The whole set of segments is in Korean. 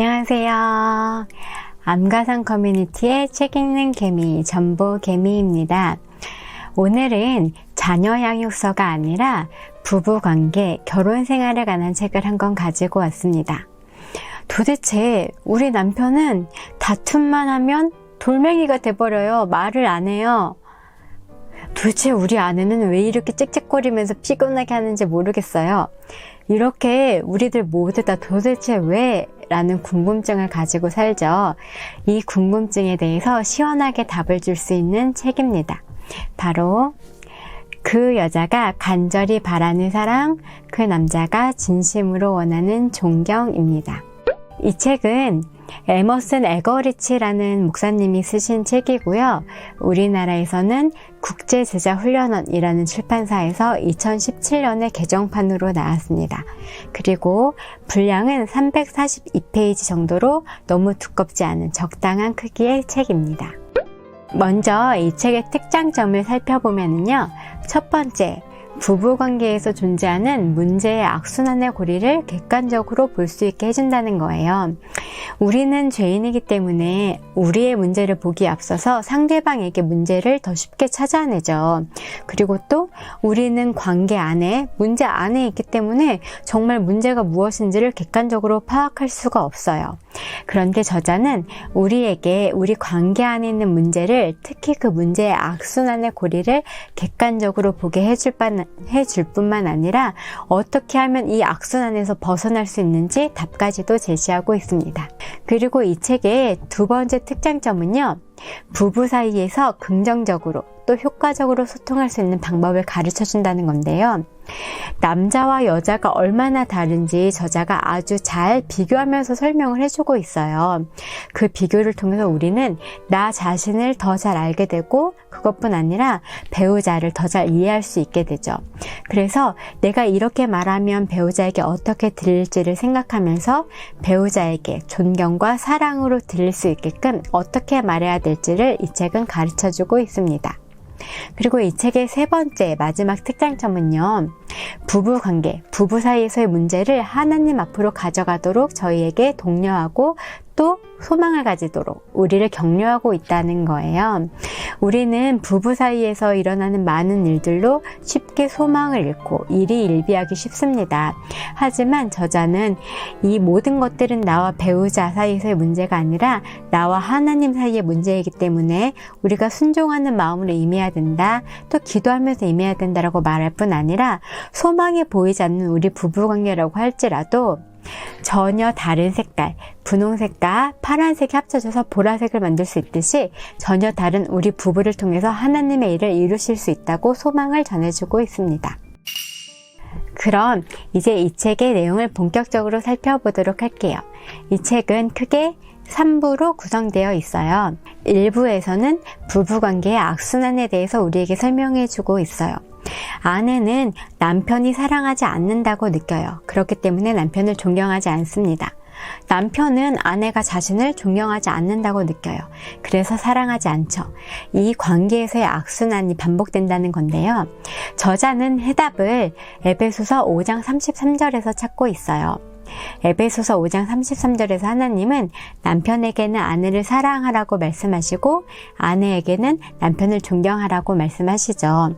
안녕하세요. 암가상 커뮤니티의 책 읽는 개미, 전보 개미입니다. 오늘은 자녀 양육서가 아니라 부부 관계, 결혼 생활에 관한 책을 한 권 가지고 왔습니다. 도대체 우리 남편은 다툼만 하면 돌멩이가 돼버려요. 말을 안 해요. 도대체 우리 아내는 왜 이렇게 짹짹거리면서 피곤하게 하는지 모르겠어요. 이렇게 우리들 모두 다 도대체 왜? 라는 궁금증을 가지고 살죠. 이 궁금증에 대해서 시원하게 답을 줄 수 있는 책입니다. 바로 그 여자가 간절히 바라는 사랑, 그 남자가 진심으로 원하는 존경입니다. 이 책은 에머슨 에거리치라는 목사님이 쓰신 책이고요. 우리나라에서는 국제제자훈련원이라는 출판사에서 2017년에 개정판으로 나왔습니다. 그리고 분량은 342페이지 정도로 너무 두껍지 않은 적당한 크기의 책입니다. 먼저 이 책의 특장점을 살펴보면요. 첫 번째, 부부 관계에서 존재하는 문제의 악순환의 고리를 객관적으로 볼 수 있게 해준다는 거예요. 우리는 죄인이기 때문에 우리의 문제를 보기 앞서서 상대방에게 문제를 더 쉽게 찾아내죠. 그리고 또 우리는 관계 안에, 문제 안에 있기 때문에 정말 문제가 무엇인지를 객관적으로 파악할 수가 없어요. 그런데 저자는 우리에게 우리 관계 안에 있는 문제를 특히 그 문제의 악순환의 고리를 객관적으로 보게 해줄 뻔 해줄 뿐만 아니라 어떻게 하면 이 악순환에서 벗어날 수 있는지 답까지도 제시하고 있습니다. 그리고 이 책의 두 번째 특장점은요. 부부 사이에서 긍정적으로 또 효과적으로 소통할 수 있는 방법을 가르쳐 준다는 건데요. 남자와 여자가 얼마나 다른지 저자가 아주 잘 비교하면서 설명을 해주고 있어요. 그 비교를 통해서 우리는 나 자신을 더 잘 알게 되고 그것뿐 아니라 배우자를 더 잘 이해할 수 있게 되죠. 그래서 내가 이렇게 말하면 배우자에게 어떻게 들릴지를 생각하면서 배우자에게 존경과 사랑으로 들릴 수 있게끔 어떻게 말해야 될지 를 이 책은 가르쳐 주고 있습니다. 그리고 이 책의 세 번째 마지막 특장점은요. 부부 관계, 부부 사이에서의 문제를 하나님 앞으로 가져가도록 저희에게 독려하고 또 소망을 가지도록 우리를 격려하고 있다는 거예요. 우리는 부부 사이에서 일어나는 많은 일들로 쉽게 소망을 잃고 일이 일비하기 쉽습니다. 하지만 저자는 이 모든 것들은 나와 배우자 사이에서의 문제가 아니라 나와 하나님 사이의 문제이기 때문에 우리가 순종하는 마음으로 임해야 된다. 또 기도하면서 임해야 된다라고 말할 뿐 아니라 소망이 보이지 않는 우리 부부 관계라고 할지라도 전혀 다른 색깔, 분홍색과 파란색이 합쳐져서 보라색을 만들 수 있듯이 전혀 다른 우리 부부를 통해서 하나님의 일을 이루실 수 있다고 소망을 전해주고 있습니다. 그럼 이제 이 책의 내용을 본격적으로 살펴보도록 할게요. 이 책은 크게 3부로 구성되어 있어요. 1부에서는 부부관계의 악순환에 대해서 우리에게 설명해 주고 있어요. 아내는 남편이 사랑하지 않는다고 느껴요. 그렇기 때문에 남편을 존경하지 않습니다. 남편은 아내가 자신을 존경하지 않는다고 느껴요. 그래서 사랑하지 않죠. 이 관계에서의 악순환이 반복된다는 건데요. 저자는 해답을 에베소서 5장 33절에서 찾고 있어요. 에베소서 5장 33절에서 하나님은 남편에게는 아내를 사랑하라고 말씀하시고 아내에게는 남편을 존경하라고 말씀하시죠.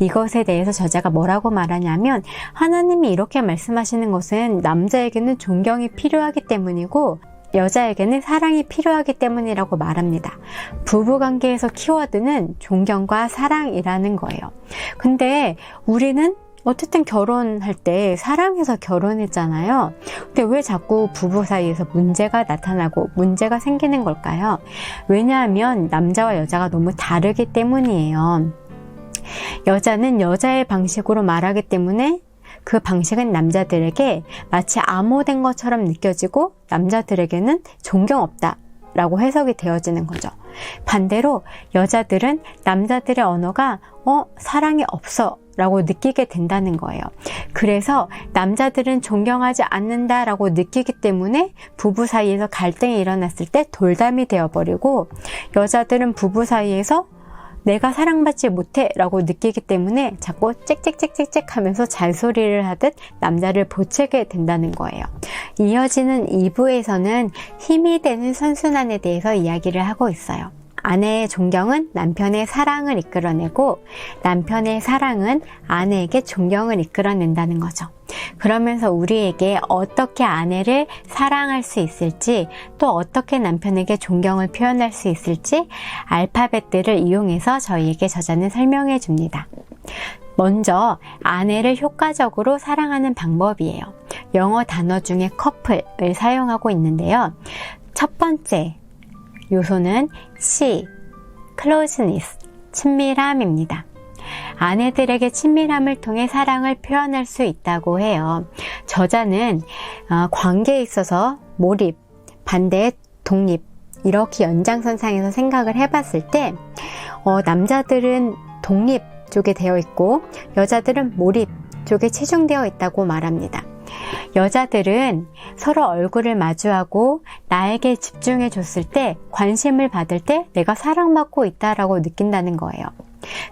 이것에 대해서 저자가 뭐라고 말하냐면 하나님이 이렇게 말씀하시는 것은 남자에게는 존경이 필요하기 때문이고 여자에게는 사랑이 필요하기 때문이라고 말합니다. 부부 관계에서 키워드는 존경과 사랑이라는 거예요. 근데 우리는 어쨌든 결혼할 때 사랑해서 결혼했잖아요. 근데 왜 자꾸 부부 사이에서 문제가 나타나고 문제가 생기는 걸까요? 왜냐하면 남자와 여자가 너무 다르기 때문이에요. 여자는 여자의 방식으로 말하기 때문에 그 방식은 남자들에게 마치 암호된 것처럼 느껴지고 남자들에게는 존경 없다. 라고 해석이 되어지는 거죠. 반대로 여자들은 남자들의 언어가 어, 사랑이 없어 라고 느끼게 된다는 거예요. 그래서 남자들은 존경하지 않는다 라고 느끼기 때문에 부부 사이에서 갈등이 일어났을 때 돌담이 되어버리고 여자들은 부부 사이에서 내가 사랑받지 못해 라고 느끼기 때문에 자꾸 짹짹짹짹짹 하면서 잔소리를 하듯 남자를 보채게 된다는 거예요. 이어지는 2부에서는 힘이 되는 선순환에 대해서 이야기를 하고 있어요. 아내의 존경은 남편의 사랑을 이끌어내고 남편의 사랑은 아내에게 존경을 이끌어낸다는 거죠. 그러면서 우리에게 어떻게 아내를 사랑할 수 있을지 또 어떻게 남편에게 존경을 표현할 수 있을지 알파벳들을 이용해서 저희에게 저자는 설명해 줍니다. 먼저 아내를 효과적으로 사랑하는 방법이에요. 영어 단어 중에 커플을 사용하고 있는데요. 첫 번째 요소는 C, closeness, 친밀함입니다. 아내들에게 친밀함을 통해 사랑을 표현할 수 있다고 해요. 저자는 어, 관계에 있어서 몰입, 반대의 독립, 이렇게 연장선상에서 생각을 해봤을 때, 어, 남자들은 독립 쪽에 되어 있고, 여자들은 몰입 쪽에 치중되어 있다고 말합니다. 여자들은 서로 얼굴을 마주하고 나에게 집중해 줬을 때 관심을 받을 때 내가 사랑받고 있다라고 느낀다는 거예요.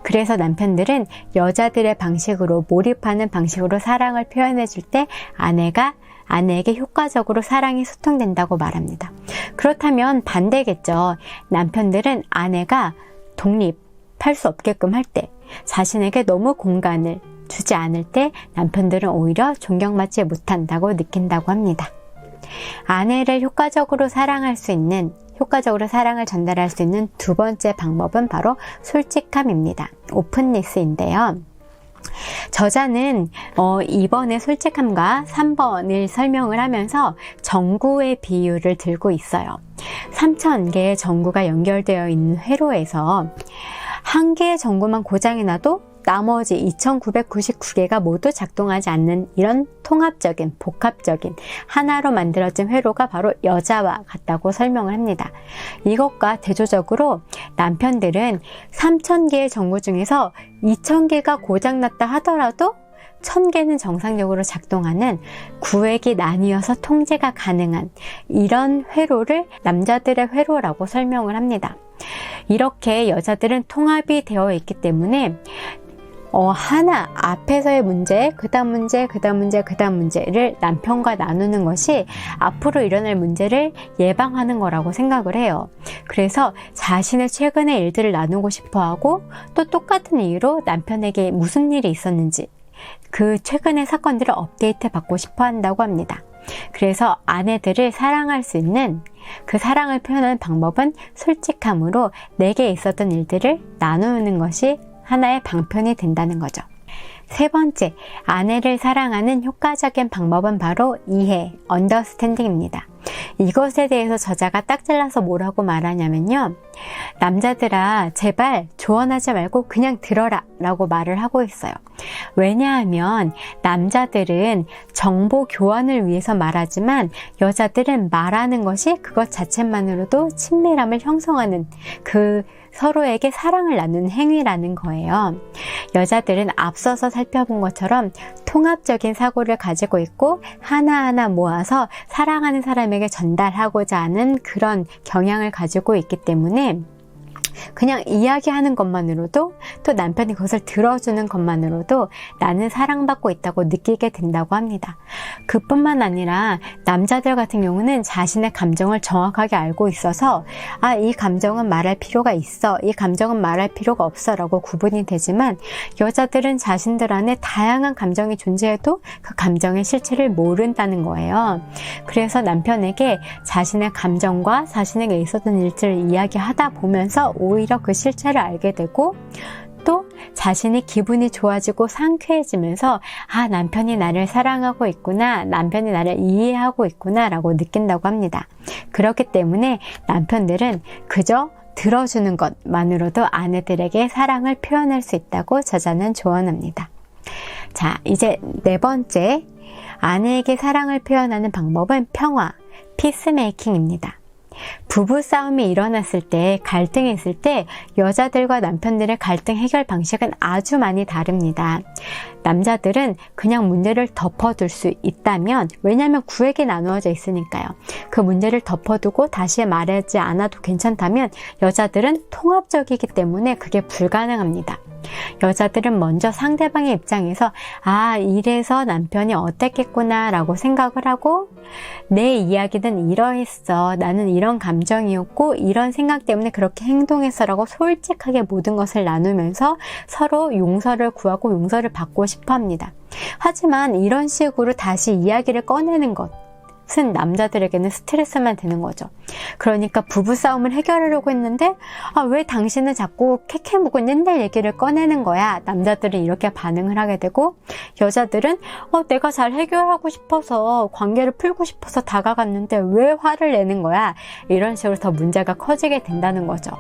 그래서 남편들은 여자들의 방식으로 몰입하는 방식으로 사랑을 표현해 줄 때 아내가 아내에게 효과적으로 사랑이 소통된다고 말합니다. 그렇다면 반대겠죠. 남편들은 아내가 독립할 수 없게끔 할 때, 자신에게 너무 공간을 주지 않을 때 남편들은 오히려 존경받지 못한다고 느낀다고 합니다. 아내를 효과적으로 사랑할 수 있는 효과적으로 사랑을 전달할 수 있는 두 번째 방법은 바로 솔직함입니다. 오픈니스인데요. 저자는 어, 2번의 솔직함과 3번을 설명을 하면서 전구의 비율을 들고 있어요. 3,000개의 전구가 연결되어 있는 회로에서 한 개의 전구만 고장이 나도 나머지 2999개가 모두 작동하지 않는 이런 통합적인 복합적인 하나로 만들어진 회로가 바로 여자와 같다고 설명을 합니다. 이것과 대조적으로 남편들은 3000개의 전구 중에서 2000개가 고장났다 하더라도 1000개는 정상적으로 작동하는 구획이 나뉘어서 통제가 가능한 이런 회로를 남자들의 회로라고 설명을 합니다. 이렇게 여자들은 통합이 되어 있기 때문에 어, 하나 앞에서의 문제, 그 다음 문제, 그 다음 문제, 그 다음 문제를 남편과 나누는 것이 앞으로 일어날 문제를 예방하는 거라고 생각을 해요. 그래서 자신의 최근의 일들을 나누고 싶어 하고 또 똑같은 이유로 남편에게 무슨 일이 있었는지 그 최근의 사건들을 업데이트 받고 싶어 한다고 합니다. 그래서 아내들을 사랑할 수 있는 그 사랑을 표현하는 방법은 솔직함으로 내게 있었던 일들을 나누는 것이 하나의 방편이 된다는 거죠. 세 번째, 아내를 사랑하는 효과적인 방법은 바로 이해, 언더스탠딩입니다. 이것에 대해서 저자가 딱 잘라서 뭐라고 말하냐면요. 남자들아, 제발 조언하지 말고 그냥 들어라 라고 말을 하고 있어요. 왜냐하면 남자들은 정보 교환을 위해서 말하지만 여자들은 말하는 것이 그것 자체만으로도 친밀함을 형성하는 그 서로에게 사랑을 나누는 행위라는 거예요. 여자들은 앞서서 살펴본 것처럼 통합적인 사고를 가지고 있고 하나하나 모아서 사랑하는 사람에게 전달하고자 하는 그런 경향을 가지고 있기 때문에 그냥 이야기하는 것만으로도 또 남편이 그것을 들어주는 것만으로도 나는 사랑받고 있다고 느끼게 된다고 합니다. 그뿐만 아니라 남자들 같은 경우는 자신의 감정을 정확하게 알고 있어서 아, 이 감정은 말할 필요가 있어. 이 감정은 말할 필요가 없어. 라고 구분이 되지만 여자들은 자신들 안에 다양한 감정이 존재해도 그 감정의 실체를 모른다는 거예요. 그래서 남편에게 자신의 감정과 자신에게 있었던 일들을 이야기하다 보면서 오히려 그 실체를 알게 되고 또 자신이 기분이 좋아지고 상쾌해지면서 아, 남편이 나를 사랑하고 있구나. 남편이 나를 이해하고 있구나. 라고 느낀다고 합니다. 그렇기 때문에 남편들은 그저 들어주는 것만으로도 아내들에게 사랑을 표현할 수 있다고 저자는 조언합니다. 자, 이제 네 번째. 아내에게 사랑을 표현하는 방법은 평화, 피스메이킹입니다. 부부 싸움이 일어났을 때, 갈등이 있을 때, 여자들과 남편들의 갈등 해결 방식은 아주 많이 다릅니다. 남자들은 그냥 문제를 덮어둘 수 있다면, 왜냐하면 구획이 나누어져 있으니까요. 그 문제를 덮어두고 다시 말하지 않아도 괜찮다면, 여자들은 통합적이기 때문에 그게 불가능합니다. 여자들은 먼저 상대방의 입장에서 아 이래서 남편이 어땠겠구나 라고 생각을 하고 내 이야기는 이러했어. 나는 이런 감정이었고 이런 생각 때문에 그렇게 행동했어 라고 솔직하게 모든 것을 나누면서 서로 용서를 구하고 용서를 받고 싶어 합니다. 하지만 이런 식으로 다시 이야기를 꺼내는 것 은 남자들에게는 스트레스만 되는 거죠. 그러니까 부부싸움을 해결하려고 했는데, 아, 왜 당신은 자꾸 캐캐 묵은 옛날 얘기를 꺼내는 거야? 남자들은 이렇게 반응을 하게 되고, 여자들은, 어, 내가 잘 해결하고 싶어서, 관계를 풀고 싶어서 다가갔는데, 왜 화를 내는 거야? 이런 식으로 더 문제가 커지게 된다는 거죠.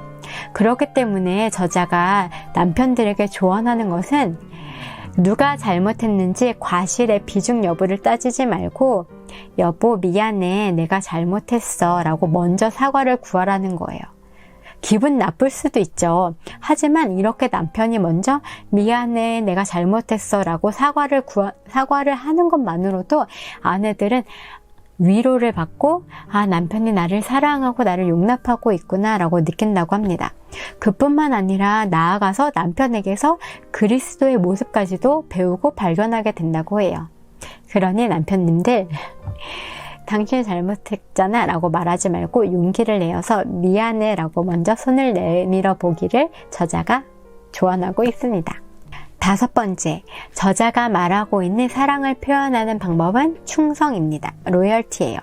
그렇기 때문에 저자가 남편들에게 조언하는 것은, 누가 잘못했는지 과실의 비중 여부를 따지지 말고 여보 미안해 내가 잘못했어 라고 먼저 사과를 구하라는 거예요. 기분 나쁠 수도 있죠. 하지만 이렇게 남편이 먼저 미안해 내가 잘못했어 라고 사과를 구하, 사과를 하는 것만으로도 아내들은 위로를 받고 아 남편이 나를 사랑하고 나를 용납하고 있구나라고 느낀다고 합니다. 그뿐만 아니라 나아가서 남편에게서 그리스도의 모습까지도 배우고 발견하게 된다고 해요. 그러니 남편님들 당신이 잘못했잖아 라고 말하지 말고 용기를 내어서 미안해 라고 먼저 손을 내밀어 보기를 저자가 조언하고 있습니다. 다섯 번째, 저자가 말하고 있는 사랑을 표현하는 방법은 충성입니다. 로열티예요.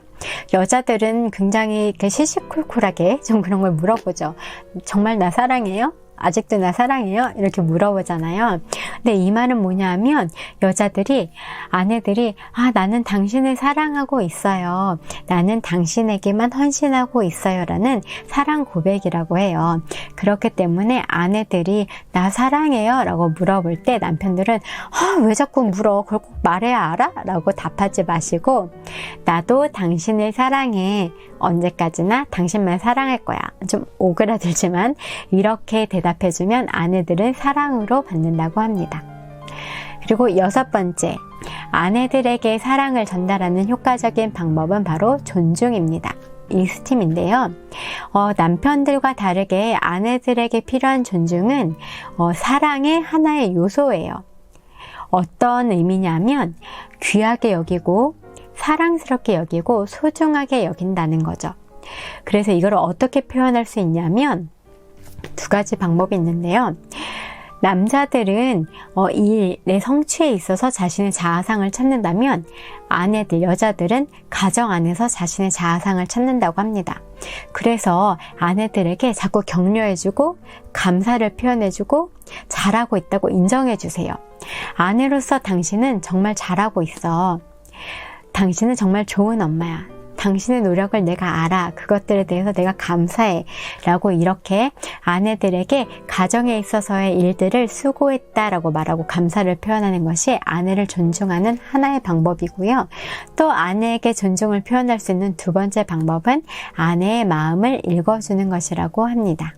여자들은 굉장히 시시콜콜하게 좀 그런 걸 물어보죠. 정말 나 사랑해요? 아직도 나 사랑해요? 이렇게 물어보잖아요. 근데 이 말은 뭐냐면 여자들이 아내들이 아 나는 당신을 사랑하고 있어요. 나는 당신에게만 헌신하고 있어요라는 사랑 고백이라고 해요. 그렇기 때문에 아내들이 나 사랑해요라고 물어볼 때 남편들은 아, 왜 자꾸 물어? 그걸 꼭 말해야 알아? 라고 답하지 마시고 나도 당신을 사랑해. 언제까지나 당신만 사랑할 거야. 좀 오그라들지만 이렇게 대답해주면 아내들은 사랑으로 받는다고 합니다. 그리고 여섯 번째, 아내들에게 사랑을 전달하는 효과적인 방법은 바로 존중입니다. 이 스팀인데요. 어, 남편들과 다르게 아내들에게 필요한 존중은 어, 사랑의 하나의 요소예요. 어떤 의미냐면 귀하게 여기고 사랑스럽게 여기고 소중하게 여긴다는 거죠. 그래서 이걸 어떻게 표현할 수 있냐면 두 가지 방법이 있는데요. 남자들은 어, 일의 성취에 있어서 자신의 자아상을 찾는다면 아내들, 여자들은 가정 안에서 자신의 자아상을 찾는다고 합니다. 그래서 아내들에게 자꾸 격려해주고 감사를 표현해주고 잘하고 있다고 인정해주세요. 아내로서 당신은 정말 잘하고 있어. 당신은 정말 좋은 엄마야. 당신의 노력을 내가 알아. 그것들에 대해서 내가 감사해. 라고 이렇게 아내들에게 가정에 있어서의 일들을 수고했다. 라고 말하고 감사를 표현하는 것이 아내를 존중하는 하나의 방법이고요. 또 아내에게 존중을 표현할 수 있는 두 번째 방법은 아내의 마음을 읽어주는 것이라고 합니다.